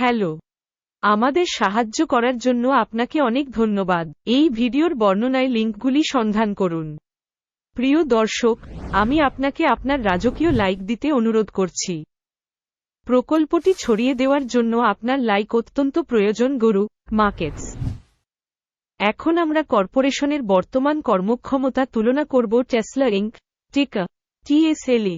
Hello. আমাদের সাহায্য করার জন্য আপনাকে অনেক ধন্যবাদ। এই ভিডিওর বর্ণনায় লিঙ্কগুলি সন্ধান করুন। প্রিয় দর্শক, আমি আপনাকে আপনার রাজকীয় লাইক দিতে অনুরোধ করছি। প্রকল্পটি ছড়িয়ে দেওয়ার জন্য আপনার লাইক অত্যন্ত প্রয়োজন, গরু মার্কেটস এখন আমরা কর্পোরেশনের বর্তমান কর্মক্ষমতা তুলনা করব টেসলা ইঙ্ক টিকা টিএসএলএ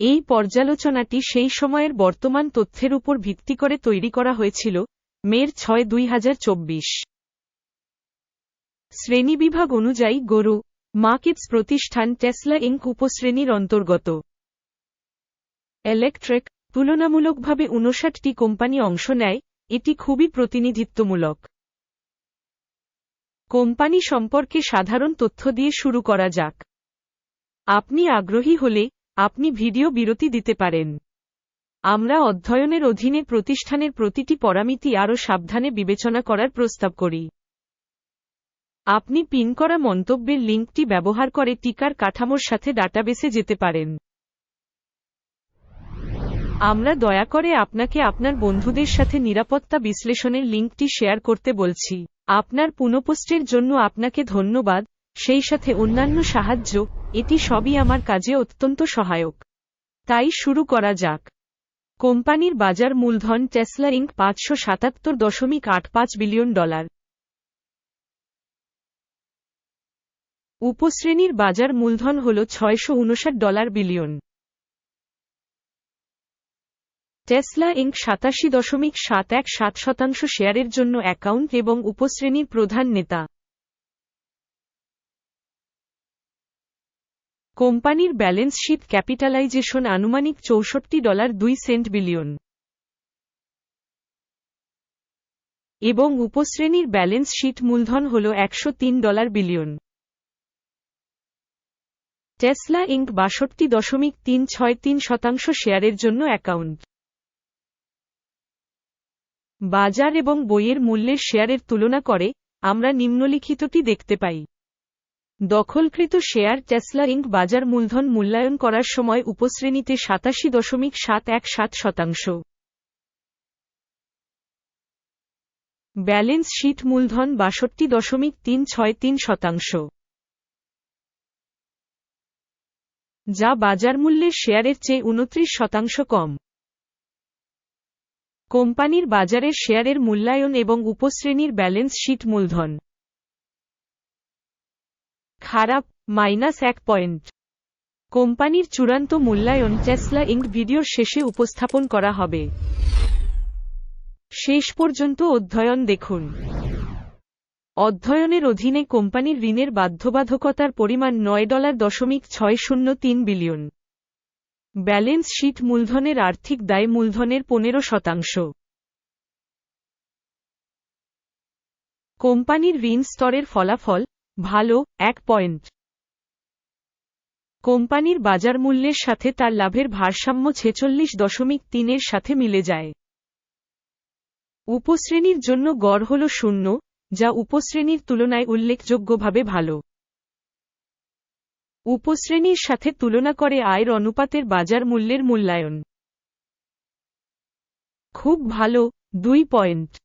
এই পর্যালোচনাটি সেই সময়ের বর্তমান তথ্যের উপর ভিত্তি করে তৈরি করা হয়েছিল, মের ছয় দুই হাজার চব্বিশ। শ্রেণীবিভাগ অনুযায়ী গরু, মার্কেটস প্রতিষ্ঠান টেসলা ইঙ্ক উপশ্রেণীর অন্তর্গত। ইলেকট্রিক, তুলনামূলকভাবে উনষাটটি কোম্পানি অংশ নেয়, এটি খুবই প্রতিনিধিত্বমূলক। কোম্পানি সম্পর্কে সাধারণ তথ্য দিয়ে শুরু করা যাক। আপনি আগ্রহী হলে আপনি ভিডিও বিরতি দিতে পারেন। আমরা অধ্যয়নের অধীনে প্রতিষ্ঠানের প্রতিটি পরামিতি আরও সাবধানে বিবেচনা করার প্রস্তাব করি। আপনি পিন করা মন্তব্যের লিঙ্কটি ব্যবহার করে টিকার কাঠামোর সাথে ডাটাবেসে যেতে পারেন। আমরা দয়া করে আপনাকে আপনার বন্ধুদের সাথে নিরাপত্তা বিশ্লেষণের লিঙ্কটি শেয়ার করতে বলছি। আপনার পুনঃপোস্টের জন্য আপনাকে ধন্যবাদ। সেই সাথে অন্যান্য সাহায্য, এটি সবই আমার কাজে অত্যন্ত সহায়ক। তাই শুরু করা যাক। কোম্পানির বাজার মূলধন টেসলা ইঙ্ক পাঁচশো সাতাত্তর দশমিক আট পাঁচ বিলিয়ন ডলার। উপশ্রেণীর বাজার মূলধন হল ছয়শো উনষাট ডলার বিলিয়ন। টেসলা ইঙ্ক সাতাশি দশমিক সাত এক সাত শতাংশ শেয়ারের জন্য অ্যাকাউন্ট এবং উপশ্রেণীর প্রধান নেতা। কোম্পানির ব্যালেন্স শিট ক্যাপিটালাইজেশন আনুমানিক চৌষট্টি ডলার দুই সেন্ট বিলিয়ন। এবং উপশ্রেণীর ব্যালেন্স শিট মূলধন হল একশো তিন ডলার বিলিয়ন। টেসলা ইঙ্ক বাষট্টি দশমিক তিন ছয় তিন শতাংশ শেয়ারের জন্য অ্যাকাউন্ট। বাজার এবং বইয়ের মূল্যের শেয়ারের তুলনা করে আমরা নিম্নলিখিতটি দেখতে পাই। দখলকৃত শেয়ার টেসলা ইঙ্ক বাজার মূলধন মূল্যায়ন করার সময় উপশ্রেণীতে সাতাশি দশমিক সাত এক সাত শতাংশ। ব্যালেন্স শিট মূলধন বাষট্টি দশমিক তিন ছয় তিন শতাংশ। যা বাজার মূল্যের শেয়ারের চেয়ে উনত্রিশ শতাংশ কম। কোম্পানির বাজারের শেয়ারের মূল্যায়ন এবং উপশ্রেণীর ব্যালেন্স শিট মূলধন। খারাপ মাইনাস এক পয়েন্ট কোম্পানির চূড়ান্ত মূল্যায়ন টেসলা ইঙ্ক ভিডিওর শেষে উপস্থাপন করা হবে। শেষ পর্যন্ত অধ্যয়ন দেখুন। অধ্যয়নের অধীনে কোম্পানির ঋণের বাধ্যবাধকতার পরিমাণ নয় ডলার দশমিক ছয় শূন্য তিন বিলিয়ন। ব্যালেন্স শিট মূলধনের আর্থিক দায় মূলধনের পনেরো শতাংশ। কোম্পানির ঋণ স্তরের ফলাফল ভালো, এক পয়েন্ট। কোম্পানির বাজার মূল্যের সাথে তার লাভের ভারসাম্য ছেচল্লিশ দশমিক তিনের সাথে মিলে যায়। উপশ্রেণীর জন্য গড় হল শূন্য, যা উপশ্রেণীর তুলনায় উল্লেখযোগ্যভাবে ভালো। উপশ্রেণীর সাথে তুলনা করে আয়ের অনুপাতের বাজার মূল্যের মূল্যায়ন। খুব ভালো, দুই পয়েন্ট।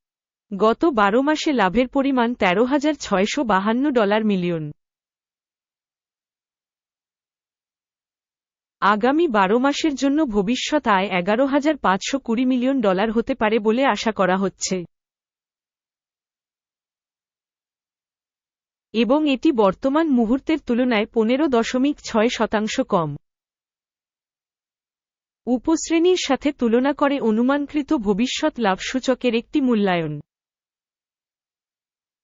গত বারো মাসে লাভের পরিমাণ তেরো হাজার ছয়শো বাহান্ন ডলার মিলিয়ন। আগামী বারো মাসের জন্য ভবিষ্যৎ আয় এগারো হাজার পাঁচশো কুড়ি মিলিয়ন ডলার হতে পারে বলে আশা করা হচ্ছে। এবং এটি বর্তমান মুহূর্তের তুলনায় পনেরো দশমিক ছয় শতাংশ কম। উপশ্রেণীর সাথে তুলনা করে অনুমানকৃত ভবিষ্যৎ লাভ সূচকের একটি মূল্যায়ন।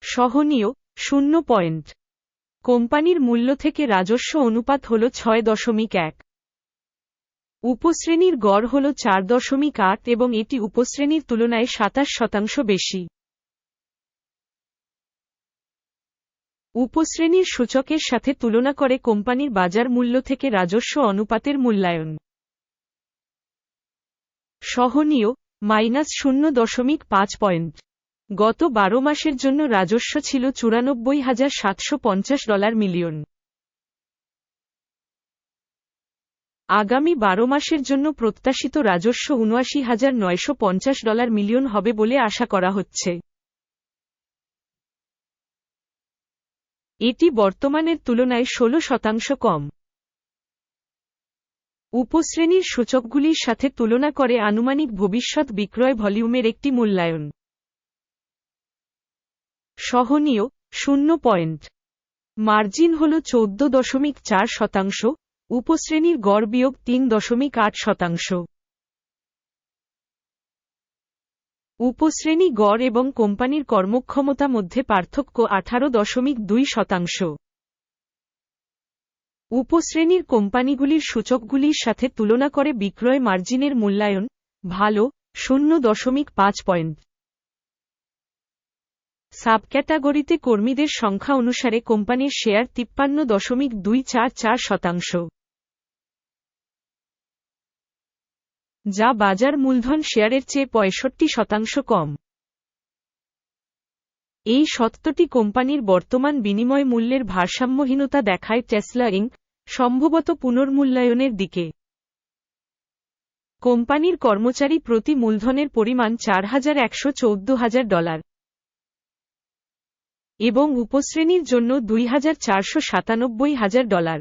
সহনীয়, শূন্য পয়েন্ট। কোম্পানির মূল্য থেকে রাজস্ব অনুপাত হল ছয় দশমিক এক। উপশ্রেণীর গড় হল চার দশমিক আট এবং এটি উপশ্রেণীর তুলনায় সাতাশ শতাংশ বেশি। উপশ্রেণীর সূচকের সাথে তুলনা করে কোম্পানির বাজার মূল্য থেকে রাজস্ব অনুপাতের মূল্যায়ন। সহনীয়, মাইনাস শূন্য দশমিক পাঁচ পয়েন্ট। গত বারো মাসের জন্য রাজস্ব ছিল চুরানব্বই হাজার সাতশো পঞ্চাশ ডলার মিলিয়ন। আগামী বারো মাসের জন্য প্রত্যাশিত রাজস্ব উনআশি হাজার নয়শো পঞ্চাশ ডলার মিলিয়ন হবে বলে আশা করা হচ্ছে। এটি বর্তমানের তুলনায় ষোল শতাংশ কম। উপশ্রেণীর সূচকগুলির সাথে তুলনা করে আনুমানিক ভবিষ্যৎ বিক্রয় ভলিউমের একটি মূল্যায়ন। সহনীয়, শূন্য পয়েন্ট। মার্জিন হল চৌদ্দ দশমিক চার শতাংশ, উপশ্রেণীর গড় বিয়োগ তিন দশমিক আট শতাংশ। উপশ্রেণী গড় এবং কোম্পানির কর্মক্ষমতা মধ্যে পার্থক্য আঠারো দশমিক দুই শতাংশ। উপশ্রেণীর কোম্পানিগুলির সূচকগুলির সাথে তুলনা করে বিক্রয় মার্জিনের মূল্যায়ন, ভালো, শূন্য দশমিক পাঁচ পয়েন্ট। সাবক্যাটাগরিতে কর্মীদের সংখ্যা অনুসারে কোম্পানির শেয়ার তিপ্পান্ন দশমিক দুই চার চার শতাংশ। যা বাজার মূলধন শেয়ারের চেয়ে পঁয়ষট্টি শতাংশ কম। এই সত্যটি কোম্পানির বর্তমান বিনিময় মূল্যের ভারসাম্যহীনতা দেখায় টেসলা ইঙ্ক সম্ভবত পুনর্মূল্যায়নের দিকে। কোম্পানির কর্মচারী প্রতি মূলধনের পরিমাণ চার হাজার একশো চৌদ্দ হাজার ডলার। এবং উপশ্রেণীর জন্য দুই হাজার চারশো সাতানব্বই হাজার ডলার।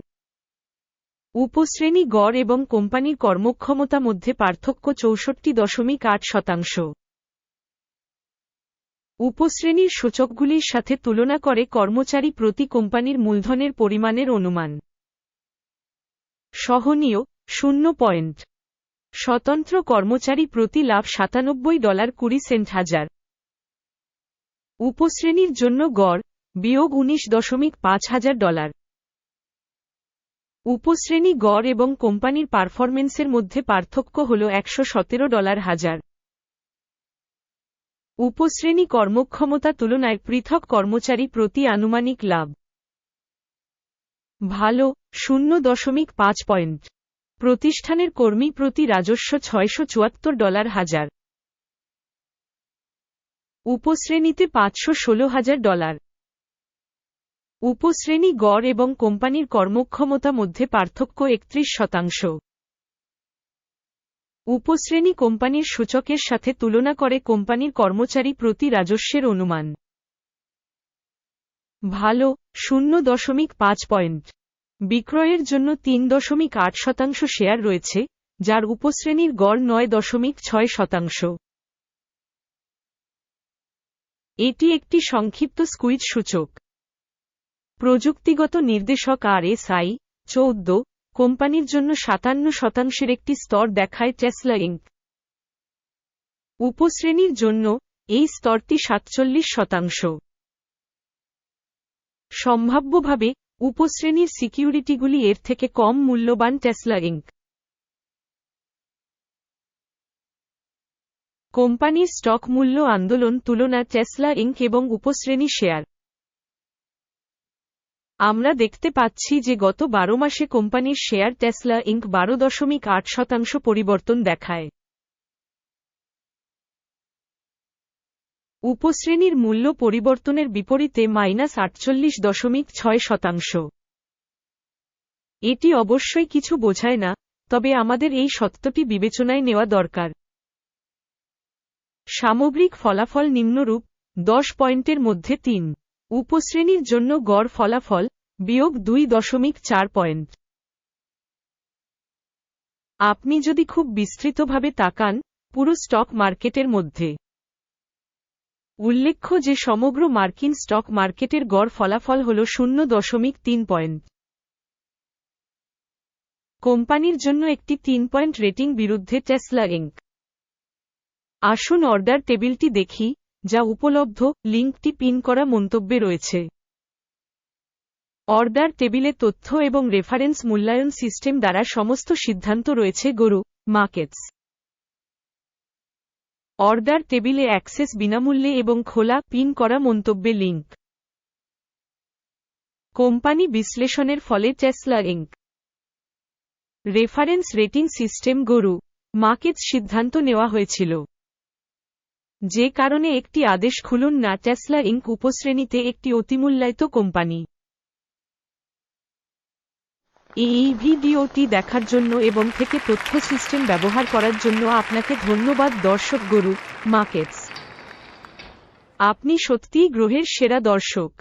উপশ্রেণী গড় এবং কোম্পানির কর্মক্ষমতা মধ্যে পার্থক্য চৌষট্টি দশমিক আট শতাংশ। উপশ্রেণীর সূচকগুলির সাথে তুলনা করে কর্মচারী প্রতি কোম্পানির মূলধনের পরিমাণের অনুমান। সহনীয়, শূন্য পয়েন্ট। স্বতন্ত্র কর্মচারী প্রতি লাভ সাতানব্বই ডলার কুড়ি সেন্ট হাজার। উপশ্রেণীর জন্য গড়, বিয়োগ উনিশ দশমিক পাঁচ হাজার ডলার। উপশ্রেণী গড় এবং কোম্পানির পারফরমেন্সের মধ্যে পার্থক্য হল একশো সতেরো ডলার হাজার। উপশ্রেণী কর্মক্ষমতা তুলনায় পৃথক কর্মচারী প্রতি আনুমানিক লাভ। ভালো, শূন্য দশমিক পাঁচ পয়েন্ট। প্রতিষ্ঠানের কর্মী প্রতি রাজস্ব ছয়শো চুয়াত্তর ডলার হাজার। উপশ্রেণীতে পাঁচশো ষোলো হাজার ডলার। উপশ্রেণী গড় এবং কোম্পানির কর্মক্ষমতা মধ্যে পার্থক্য একত্রিশ শতাংশ। উপশ্রেণী কোম্পানির সূচকের সাথে তুলনা করে কোম্পানির কর্মচারী প্রতি রাজস্বের অনুমান। ভালো, শূন্য দশমিক পাঁচ পয়েন্ট। বিক্রয়ের জন্য তিন দশমিক আট শতাংশ শেয়ার রয়েছে, যার উপশ্রেণীর গড় নয় দশমিক ছয় শতাংশ। এটি একটি সংক্ষিপ্ত স্কুইজ সূচক। প্রযুক্তিগত নির্দেশক আর এস আই চৌদ্দ, কোম্পানির জন্য সাতান্ন শতাংশের একটি স্তর দেখায় টেসলা ইঙ্ক উপশ্রেণীর জন্য এই স্তরটি সাতচল্লিশ শতাংশ। সম্ভাব্যভাবে উপশ্রেণীর সিকিউরিটিগুলি এর থেকে কম মূল্যবান টেসলা ইঙ্ক কোম্পানির স্টক মূল্য আন্দোলন তুলনা টেসলা ইঙ্ক এবং উপশ্রেণী শেয়ার। আমরা দেখতে পাচ্ছি যে গত বারো মাসে কোম্পানির শেয়ার টেসলা ইঙ্ক বারো দশমিক আট শতাংশ পরিবর্তন দেখায়। উপশ্রেণীর মূল্য পরিবর্তনের বিপরীতে মাইনাস আটচল্লিশ দশমিক ছয় শতাংশ। এটি অবশ্যই কিছু বোঝায় না, তবে আমাদের এই সত্যটি বিবেচনায় নেওয়া দরকার। সামগ্রিক ফলাফল নিম্নরূপ, দশ পয়েন্টের মধ্যে তিন। উপশ্রেণীর জন্য গড় ফলাফল, বিয়োগ দুই দশমিক চার পয়েন্ট। আপনি যদি খুব বিস্তৃতভাবে তাকান, পুরো স্টক মার্কেটের মধ্যে। উল্লেখ্য যে সমগ্র মার্কিন স্টক মার্কেটের গড় ফলাফল হল শূন্য দশমিক তিন পয়েন্ট। কোম্পানির জন্য একটি তিন পয়েন্ট রেটিং বিরুদ্ধে টেসলা ইঙ্ক আসুন অর্ডার টেবিলটি দেখি, যা উপলব্ধ, লিঙ্কটি পিন করা মন্তব্যে রয়েছে। অর্ডার টেবিলে তথ্য এবং রেফারেন্স মূল্যায়ন সিস্টেম দ্বারা সমস্ত সিদ্ধান্ত রয়েছে, গরু, মার্কেটস। অর্ডার টেবিলে অ্যাক্সেস বিনামূল্যে এবং খোলা, পিন করা মন্তব্যে লিঙ্ক। কোম্পানি বিশ্লেষণের ফলে Tesla Inc. Reference rating system, গরু, মার্কেটস সিদ্ধান্ত নেওয়া হয়েছিল। যে কারণে একটি আদেশ খুলুন না, টেসলা ইঙ্ক উপশ্রেণীতে একটি অতিমূল্যায়িত কোম্পানি। এই ভিডিওটি দেখার জন্য এবং থেকে তথ্য সিস্টেম ব্যবহার করার জন্য আপনাকে ধন্যবাদ, দর্শক গরু মার্কেটস আপনি সত্যিই গ্রহের সেরা দর্শক।